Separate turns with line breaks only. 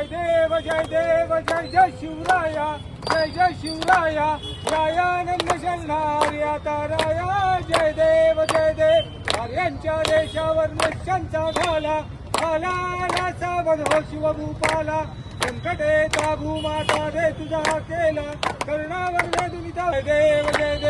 जय देव जय देव जय जय शिवराया जय जय शिवराया रायानंद शंभार आता राया जय देव जय देव. आर्यांच्या देशावर नशांचा झाला आला हो शिवभूपाला. संकटे ताभू माता दे तुझा केला कर्णावर जय देव जय देव.